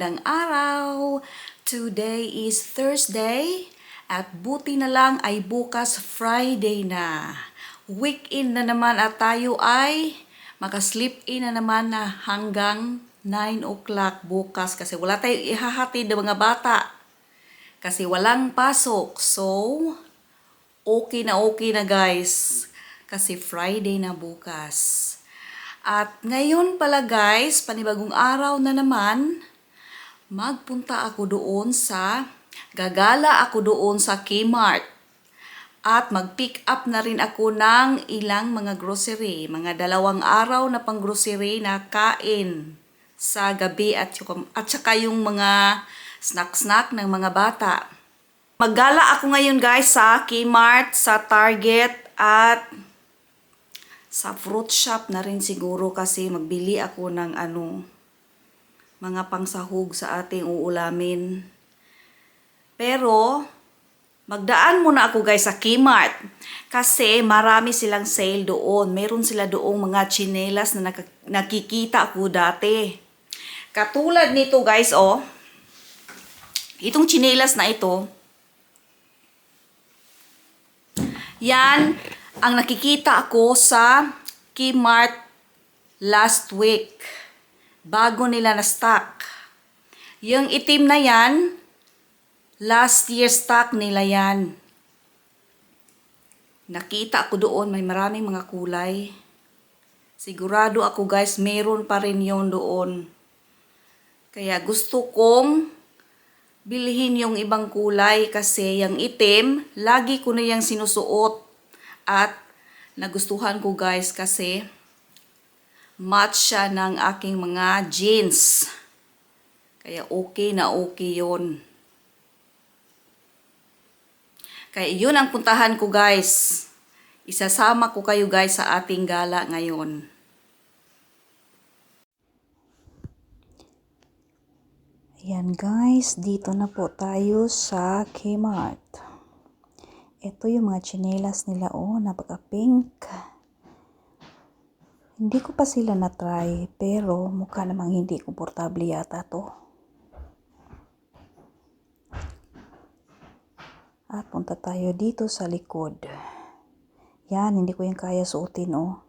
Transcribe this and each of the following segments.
magandang araw. Today is Thursday at buti na lang ay bukas Friday na. Weekend na naman at tayo ay makasleep in na naman na hanggang 9 o'clock bukas kasi wala tayo ihahatid ng mga bata. Kasi walang pasok. So, okay na okay na guys. Kasi Friday na bukas. At ngayon pala guys, panibagong araw na naman, magpunta ako doon sa, gagala ako doon sa Kmart. At mag-pick up na rin ako ng ilang mga grocery, mga dalawang araw na pang grocery na kain sa gabi at, at saka yung mga snack-snack ng mga bata. Maggala ako ngayon guys sa Kmart, sa Target at sa fruit shop na rin siguro kasi magbili ako ng ano, mga pangsahog sa ating uulamin. Pero, magdaan muna ako guys sa Kmart. Kasi marami silang sale doon. Meron sila doong mga chinelas na nak- nakikita ko dati. Katulad nito guys, oh. Itong chinelas na ito, yan ang nakikita ako sa Kmart last week. Bago nila na stock. Yung itim na yan, last year stock nila yan. Nakita ko doon, may maraming mga kulay. Sigurado ako guys, meron pa rin yon doon. Kaya gusto kong bilhin yung ibang kulay kasi yung itim, lagi ko na yung sinusuot. At nagustuhan ko guys kasi match siya ng aking mga jeans. Kaya okay na okay yon. Kaya yun ang puntahan ko guys. Isasama ko kayo guys sa ating gala ngayon. Ayan guys, dito na po tayo sa Kmart. Ito yung mga chinelas nila oh, napaka-pink. Hindi ko pa sila na-try, pero mukha namang hindi komportable yata to. At punta tayo dito sa likod. Yan, hindi ko yung kaya suotin oh.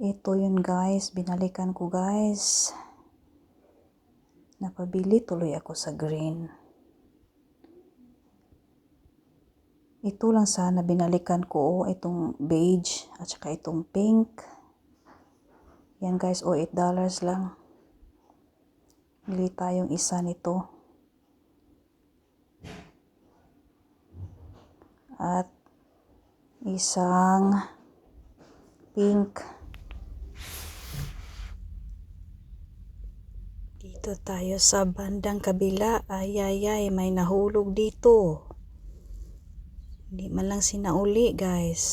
Ito yun guys, binalikan ko guys. Napabili tuloy ako sa green. Ito lang sana binalikan ko, oh, itong beige at saka itong pink. Yan guys, oh, 8 dollars lang. Bili tayong isa nito. At isang pink. Dito tayo sa bandang kabila. Ay, ay, ay, may nahulog dito. Hindi man lang sinauli, guys.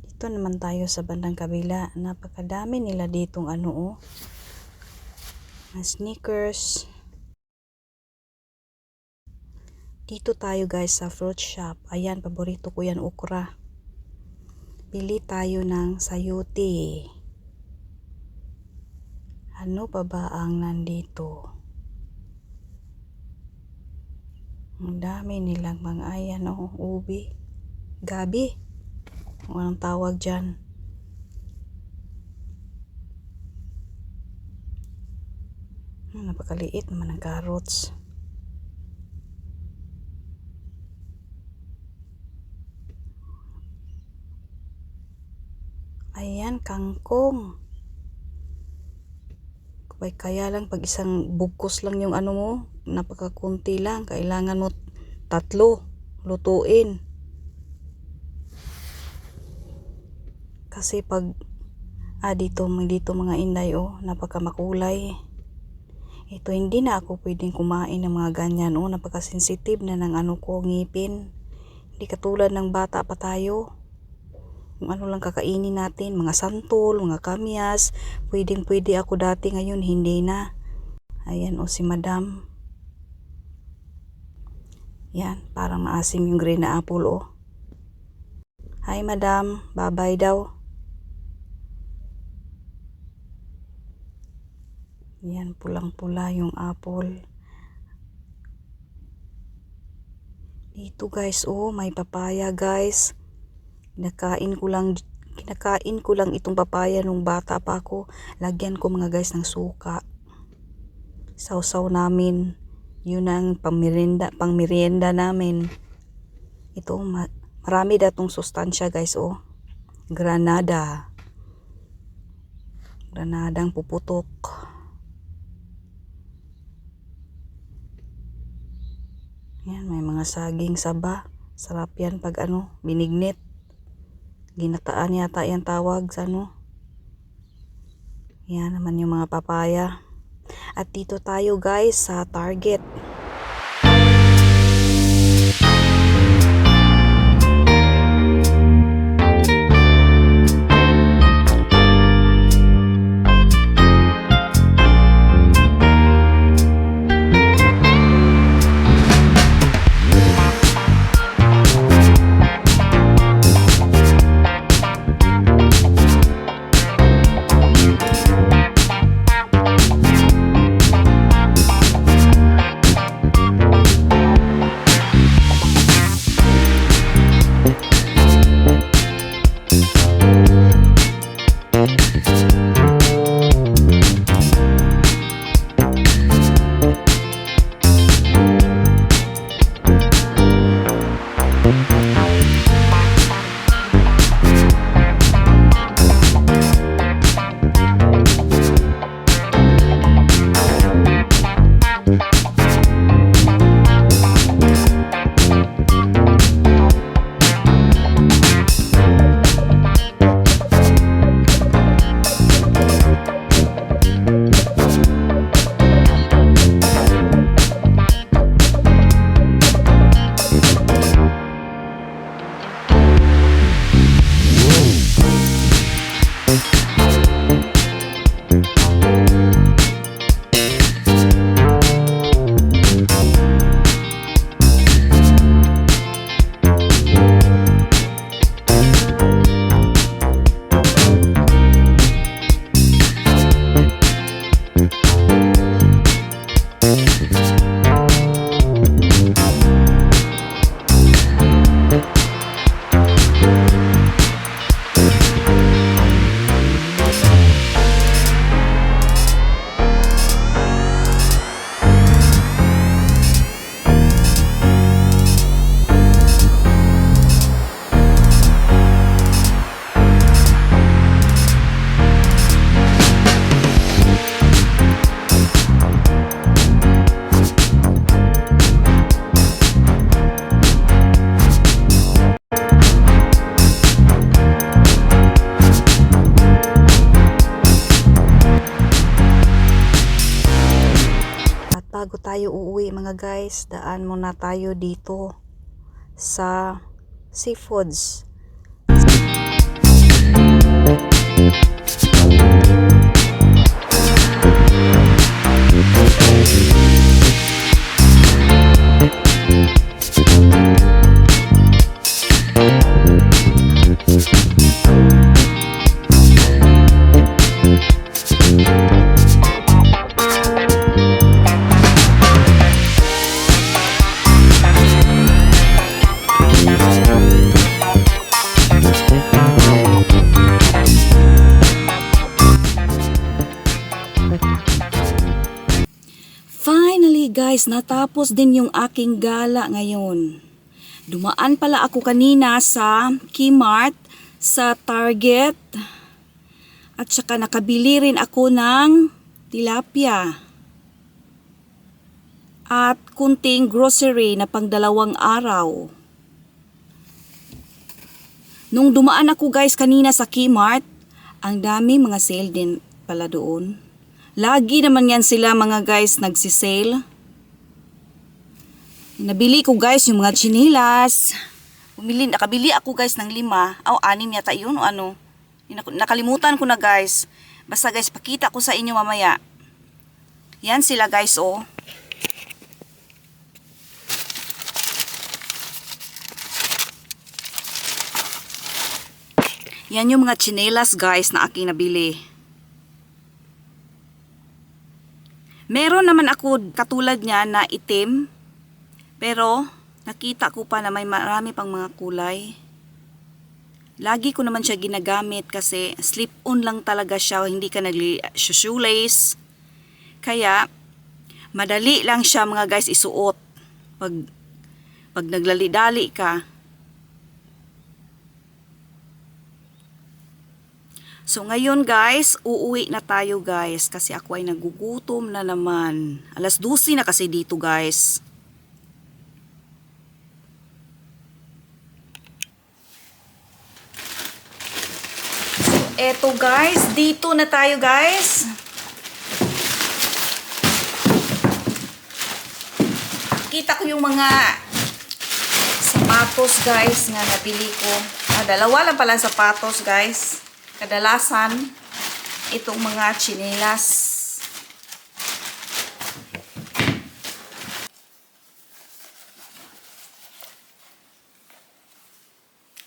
Dito naman tayo sa bandang kabila. Napakadami nila ditong ano, oh. Mga sneakers. Dito tayo guys sa fruit shop. Ayan, paborito ko yan, okra. Bili tayo ng sayuti. Ano pa ba ang nandito? Ang dami nilang mga ayan o ubi. Gabi. Anong tawag dyan. Hmm, napakaliit naman ang carrots. Ayan, kangkong. Kaya, kaya lang pag isang bugkos lang yung ano mo, napakakunti lang. Kailangan mo tatlo lutuin. Kasi pag ah dito, dito mga inday oh, napaka makulay. Ito hindi na ako pwedeng kumain ng mga ganyan oh, napaka-sensitive na ng ano ko ngipin. Hindi katulad ng bata pa tayo kung ano lang kakainin natin, mga santol, mga kamyas, pwedeng pwede ako dati ngayon, hindi na. Ayan o si madam. Yan, parang maasim yung green na apple o. Hi madam, bye-bye daw. Yan, pulang-pula yung apple. Dito guys, oh, may papaya guys. Kinakain ko lang, kinakain ko lang itong papaya nung bata pa ako. Lagyan ko mga guys ng suka. Sausaw namin. Yun ang pangmerienda, pangmerienda namin. Ito, ma- marami datong sustansya guys, oh. Granada. Granadang puputok. Yan, may mga saging saba. Sarap yan pag ano, binignit. Ginataan yata yan tawag sa ano. Yan naman yung mga papaya. At dito tayo guys sa Target. Mga guys, daan muna tayo dito sa seafoods. Finally guys, natapos din yung aking gala ngayon. Dumaan pala ako kanina sa Kmart, sa Target, at saka nakabili rin ako ng tilapia. At kunting grocery na pang dalawang araw. Nung dumaan ako guys kanina sa Kmart, ang dami mga sale din pala doon. Lagi naman yan sila mga guys nagsisale. Nabili ko guys yung mga chinilas. Bumili, nakabili ako guys ng lima. Aw, anim yata yun o ano. Nak- Nakalimutan ko na guys. Basta guys, pakita ko sa inyo mamaya. Yan sila guys oh. Yan yung mga chinelas guys na aking nabili. Meron naman ako katulad niya na itim. Pero nakita ko pa na may marami pang mga kulay. Lagi ko naman siya ginagamit kasi slip-on lang talaga siya, hindi ka nag-shoelace. Kaya, madali lang siya mga guys isuot. Pag, pag naglalidali ka. So ngayon guys, uuwi na tayo guys kasi ako ay nagugutom na naman. Alas 12 na kasi dito guys. Eto guys, dito na tayo guys. Kita ko yung mga sapatos guys nga nabili ko. Ah, dalawa lang pala sapatos guys. Kadalasan, itong mga chinelas.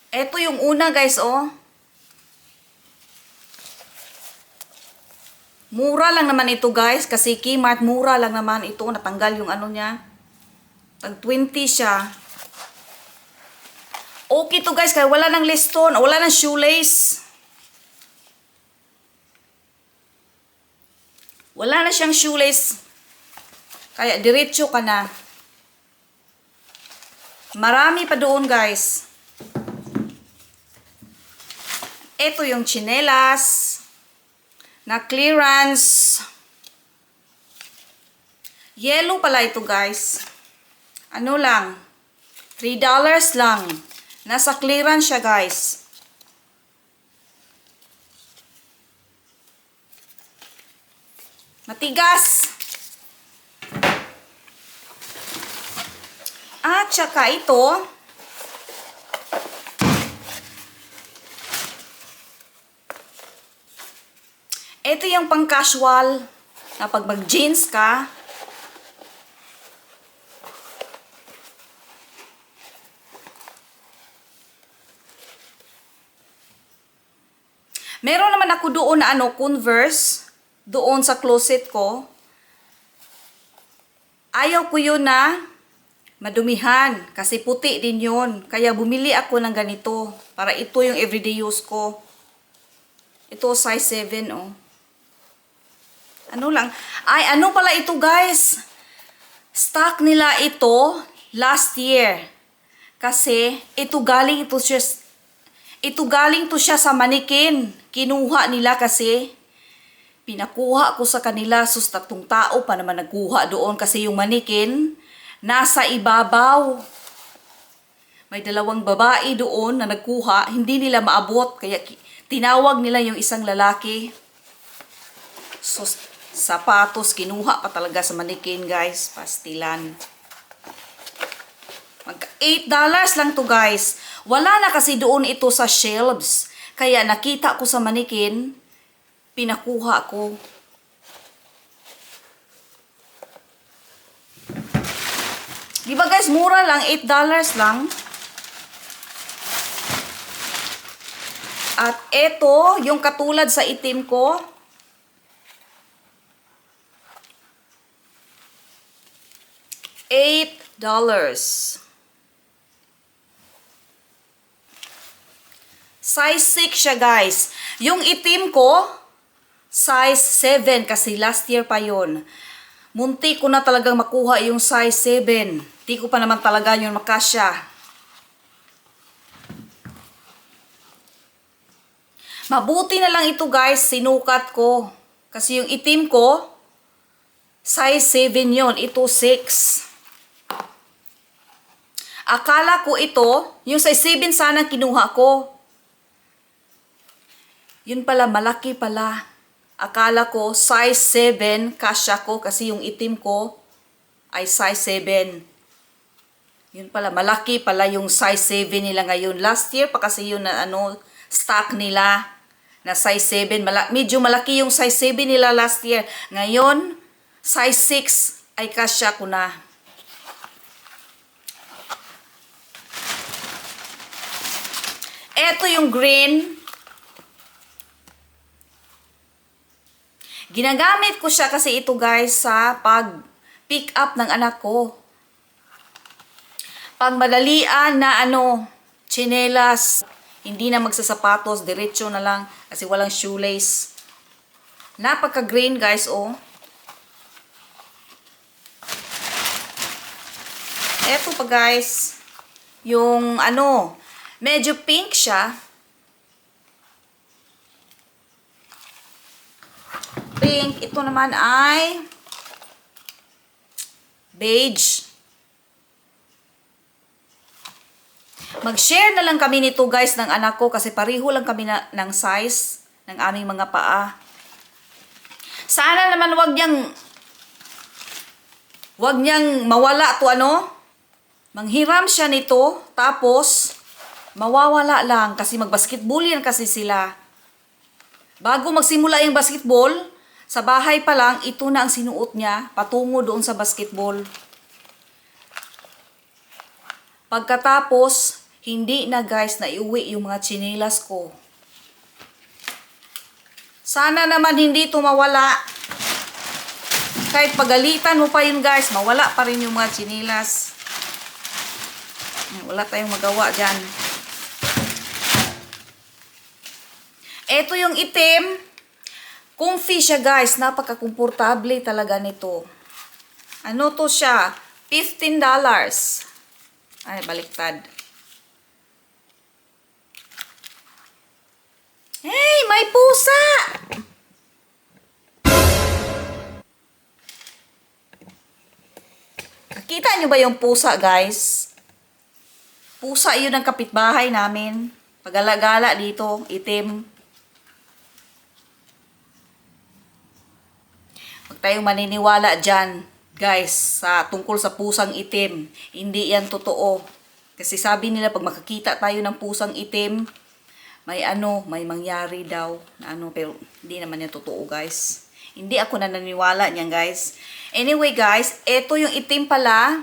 Eto yung una guys oh. Mura lang naman ito guys kasi Kmart mura lang naman ito natanggal yung ano niya. Tag 20 siya. Okay to guys kaya wala nang liston, wala nang shoelace. Wala na siyang shoelace. Kaya diretso ka na. Marami pa doon guys. Ito yung chinelas na clearance. Yellow pala ito guys. Ano lang? $3 lang. Nasa clearance siya guys. Matigas. At saka ito, ito yung pang casual na pag mag jeans ka, Meron naman ako doon na ano, Converse, doon sa closet ko. Ayaw ko yun na madumihan kasi puti din yun. Kaya bumili ako ng ganito para ito yung everyday use ko. Ito size 7 oh. Ano lang. Ay, ano pala ito guys? Stock nila ito last year. Kasi ito galing ito siya ito galing to siya sa manikin. Kinuha nila kasi pinakuha ko sa kanila sus tatlong tao pa naman nagkuha doon kasi yung manikin nasa ibabaw. May dalawang babae doon na nagkuha, hindi nila maabot kaya tinawag nila yung isang lalaki. So, sapatos kinuha pa talaga sa manikin guys, pastilan. Magka $8 lang to guys. Wala na kasi doon ito sa shelves. Kaya nakita ko sa manikin, pinakuha ko. Di ba guys, mura lang, $8 lang. At ito, yung katulad sa itim ko, $8. dollars. Size 6 siya, guys. Yung itim ko, size 7 kasi last year pa yon. Munti ko na talagang makuha yung size 7. Di ko pa naman talaga yun makasya. Mabuti na lang ito, guys. Sinukat ko. Kasi yung itim ko, size 7 yon. Ito 6. Akala ko ito, yung size 7 sana kinuha ko. Yun pala, malaki pala. Akala ko, size 7, kasya ko kasi yung itim ko ay size 7. Yun pala, malaki pala yung size 7 nila ngayon. Last year pa kasi yun na ano, stock nila na size 7. Mala- medyo malaki yung size 7 nila last year. Ngayon, size 6 ay kasya ko na. Ito yung green. Ginagamit ko siya kasi ito guys sa pag pick up ng anak ko. Pag madalian na ano, chinelas, hindi na magsasapatos, diretso na lang kasi walang shoelace. Napaka-green guys, oh. Eto pa guys, yung ano, medyo pink siya. Pink, ito naman ay beige. Mag-share na lang kami nito guys ng anak ko kasi pareho lang kami na, ng size ng aming mga paa. Sana naman wag niyang wag niyang mawala to ano. Manghiram siya nito tapos mawawala lang kasi magbasketball yan kasi sila. Bago magsimula yung basketball, sa bahay pa lang, ito na ang sinuot niya patungo doon sa basketball. Pagkatapos, hindi na guys na iuwi yung mga chinelas ko. Sana naman hindi ito mawala. Kahit pagalitan mo pa yun guys, mawala pa rin yung mga chinelas. Wala tayong magawa dyan. Ito yung itim. Comfy siya guys. Napaka-komportable talaga nito. Ano to siya? $15. Ay, baliktad. Hey, may pusa! Nakita nyo ba yung pusa, guys? Pusa yun ang kapitbahay namin. Pagala-gala dito, itim. Tayong maniniwala dyan, guys, sa tungkol sa pusang itim. Hindi yan totoo. Kasi sabi nila, pag makakita tayo ng pusang itim, may ano, may mangyari daw. Na ano, pero hindi naman yan totoo, guys. Hindi ako nananiwala niyan, guys. Anyway, guys, ito yung itim pala.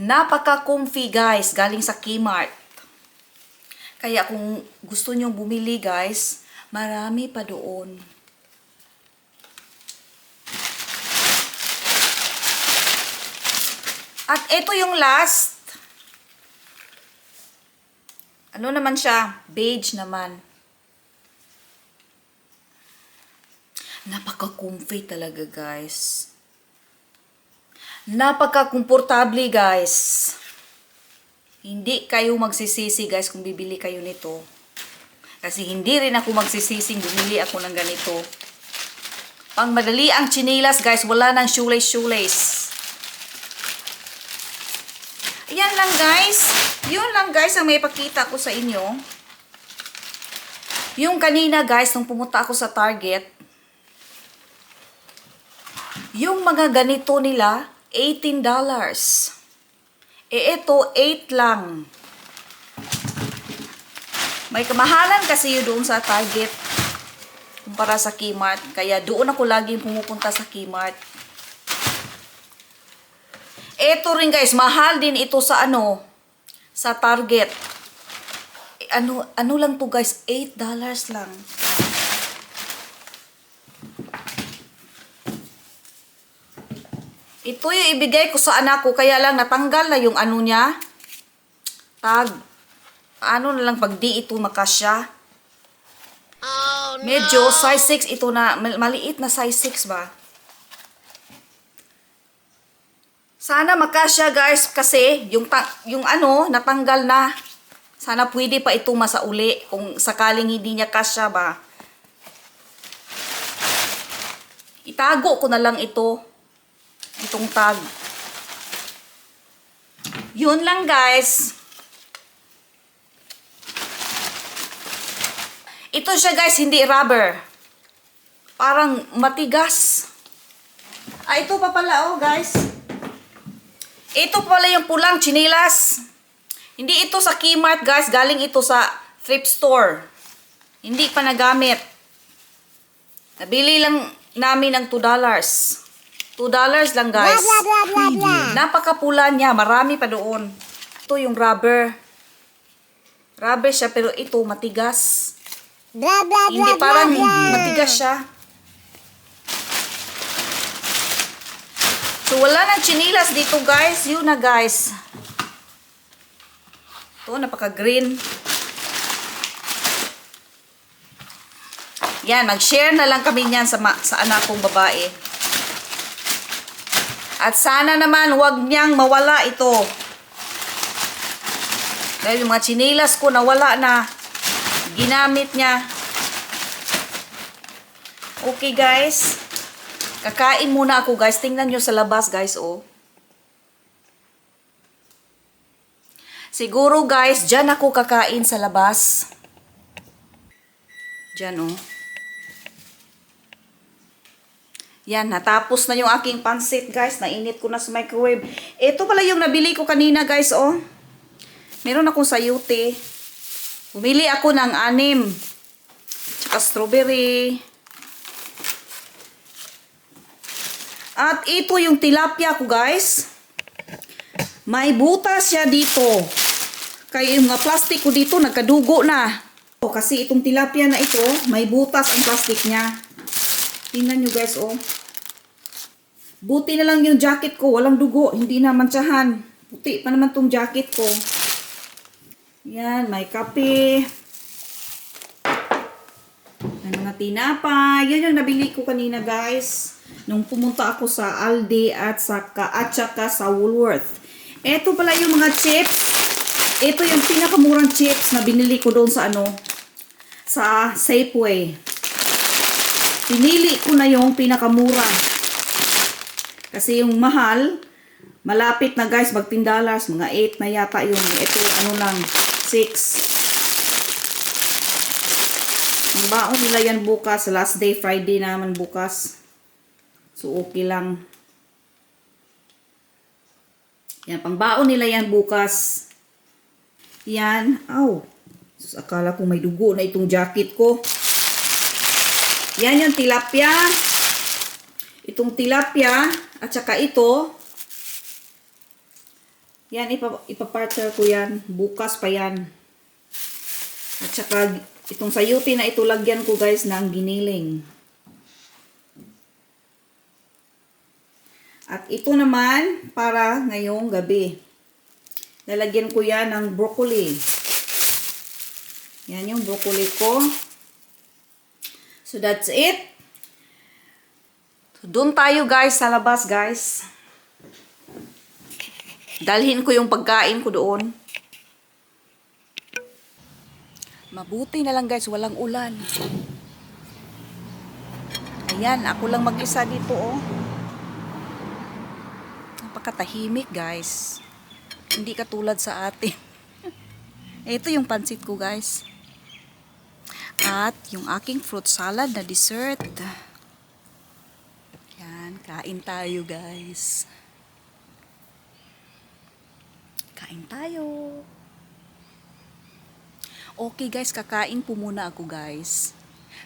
Napaka-comfy, guys. Galing sa Kmart. Kaya kung gusto nyong bumili, guys, marami pa doon. At ito yung last. Ano naman siya? Beige naman. Napaka-comfy talaga, guys. Napaka-komportable, guys. Hindi kayo magsisisi, guys, kung bibili kayo nito. Kasi hindi rin ako magsisising bumili ako ng ganito. Pang madali ang chinilas, guys, wala nang shoelace-shoelace. Ayan lang, guys. Yun lang, guys, ang may pakita ko sa inyo. Yung kanina, guys, nung pumunta ako sa Target, yung mga ganito nila, $18. Eh, ito, 8 lang. May kamahalan kasi yun doon sa Target kumpara sa Kmart. Kaya doon ako laging pumupunta sa Kmart. Ito rin guys, mahal din ito sa ano, sa Target. Ano, ano lang to guys, $8 lang. Ito yung ibigay ko sa anak ko, kaya lang natanggal na yung ano niya. Tag. Ano na lang pag di ito makasya. Medyo size 6 ito na, mal- maliit na size 6 ba? Sana makasya guys kasi yung yung ano natanggal na. Sana pwede pa ito masauli kung sakaling hindi niya kasya ba. Itago ko na lang ito. Itong tag. Yun lang guys. Ito siya guys, hindi rubber. Parang matigas. Ah, ito pa pala oh guys. Ito pala yung pulang chinilas. Hindi ito sa Kmart guys, galing ito sa thrift store. Hindi pa nagamit. Nabili lang namin ng $2. $2 lang guys. Napakapula niya, marami pa doon. Ito yung rubber. Rubber siya pero ito matigas. Blah blah Hindi blah parang blah blah. matigas siya. So, wala nang chinilas dito, guys. Yun na, guys. Ito, napaka-green. Yan, mag-share na lang kami niyan sa, sa anak kong babae. At sana naman, wag niyang mawala ito. Dahil yung mga chinilas ko nawala na. Ginamit niya. Okay, guys. Kakain muna ako, guys. Tingnan nyo sa labas, guys, oh. Siguro, guys, dyan ako kakain sa labas. Dyan, oh. Yan, natapos na yung aking pansit, guys. Nainit ko na sa microwave. Ito pala yung nabili ko kanina, guys, oh. Meron akong sayuti. Bumili ako ng anim. Tsaka strawberry. At ito yung tilapia ko, guys. May butas siya dito. Kaya yung mga plastic ko dito, nagkadugo na. O, kasi itong tilapia na ito, may butas ang plastic niya. Tingnan nyo, guys, oh. Buti na lang yung jacket ko, walang dugo, hindi na mantsahan. Puti pa naman tong jacket ko. Yan, may kape. May mga tinapa. Yan yung nabili ko kanina, guys. Nung pumunta ako sa Aldi at sa at saka sa Woolworth. Ito pala yung mga chips. Ito yung pinakamurang chips na binili ko doon sa ano, sa Safeway. Pinili ko na yung pinakamura. Kasi yung mahal, malapit na guys, magtindalas. Mga 8 na yata yung, ito ano lang, 6. Ang baon nila yan bukas, last day, Friday naman bukas. So, okay lang. Yan, pang baon nila yan bukas. Yan, aw. Sus, akala ko may dugo na itong jacket ko. Yan yung tilapia. Itong tilapia at saka ito. Yan, ipa, ipapartner ko yan. Bukas pa yan. At saka itong sayuti na ito lagyan ko guys ng giniling. At ito naman para ngayong gabi. Lalagyan ko yan ng broccoli. Yan yung broccoli ko. So that's it. So, doon tayo guys sa labas guys. Dalhin ko yung pagkain ko doon. Mabuti na lang guys, walang ulan. Ayan, ako lang mag-isa dito oh. Napakatahimik guys. Hindi katulad sa atin. Ito yung pansit ko guys. At yung aking fruit salad na dessert. Yan, kain tayo guys. Kain tayo. Okay guys, kakain po muna ako guys.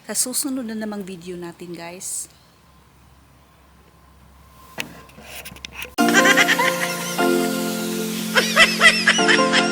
Sa susunod na namang video natin guys. Ha ha ha ha!